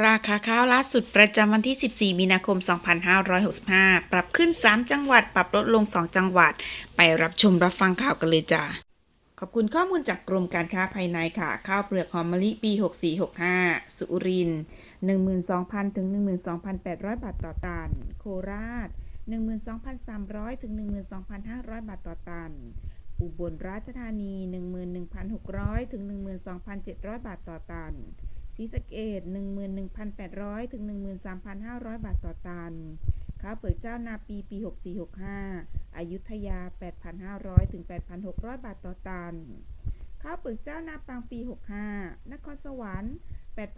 ราคาข้าวล่าสุดประจำวันที่ 14 มีนาคม 2565 ปรับขึ้น 3 จังหวัด ปรับลดลง 2 จังหวัด ไปรับชมรับฟังข่าวกันเลยจ้ะขอบคุณข้อมูลจากกรมการค้าภายในค่ะ ข้าวเปลือกหอมมะลิปี 6465 สุรินทร์12,000 ถึง 12,800 บาทต่อตัน โคราช 12,300 ถึง 12,500 บาทต่อตัน อุบลราชธานี 11,600 ถึง 12,700 บาทต่อตัน ศรีสะเกด11,800 ถึง 13,500 บาทต่อตัน ข้าวเปลือกเจ้านาปีปี 6465อายุทยา 8,500 ถึง 8,600 บาทต่อตัน ข้าวเปลือกเจ้านาปังปี 65 นครสวรรค์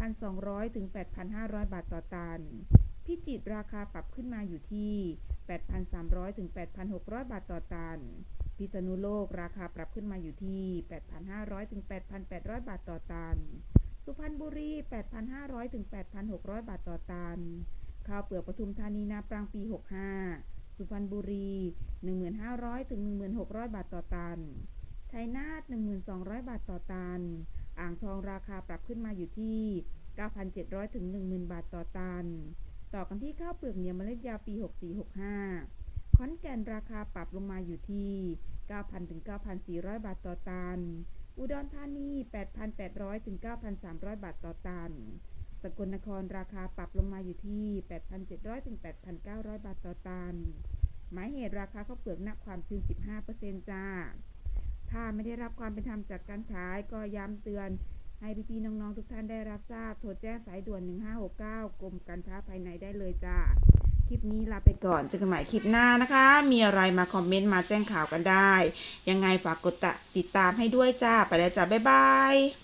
8,200 ถึง 8,500 บาทต่อตัน พิจิตรราคาปรับขึ้นมาอยู่ที่ 8,300 ถึง 8,600 บาทต่อตัน พิษณุโลกราคาปรับขึ้นมาอยู่ที่ 8,500 ถึง 8,800 บาทต่อตัน สุพรรณบุรี 8,500 ถึง 8,600 บาทต่อตัน ข้าวเปลือกปทุมธานีนาปรางปี 65 สุพรรณบุรี 1,500 ถึง 1,600 บาทต่อตัน ชัยนาท 1,200 บาทต่อตัน อ่างทองราคาปรับขึ้นมาอยู่ที่ 9,700 ถึง 10,000บาทต่อตัน ต่อกันที่ข้าวเปลือกเหนียวเมล็ดยาวปี 6465 ขอนแก่นราคาปรับลงมาอยู่ที่ 9,000 ถึง 9,400 บาทต่อตัน อุดรธานี 8,800 ถึง 9,300 บาทต่อตัน สกลนครราคาปรับลงมาอยู่ที่ 8,700 ถึง 8,900 บาทต่อตัน หมายเหตุราคาข้าวเปลือกหนักความชื้น 15%จ้า ถ้าไม่ได้รับความเป็นธรรมจากการขายก็ย้ำเตือนให้พี่ๆน้องๆทุกท่านได้รับทราบ โทรแจ้งสายด่วน 1569 กรมการค้าภายในได้เลยจ้า คลิปนี้ลาไปก่อนเจอกันใหม่คลิปหน้านะคะ มีอะไรมาคอมเมนต์มาแจ้งข่าวกันได้ ยังไงฝากกดติดตามให้ด้วยจ้า ไปแล้วจ้า บ๊ายบาย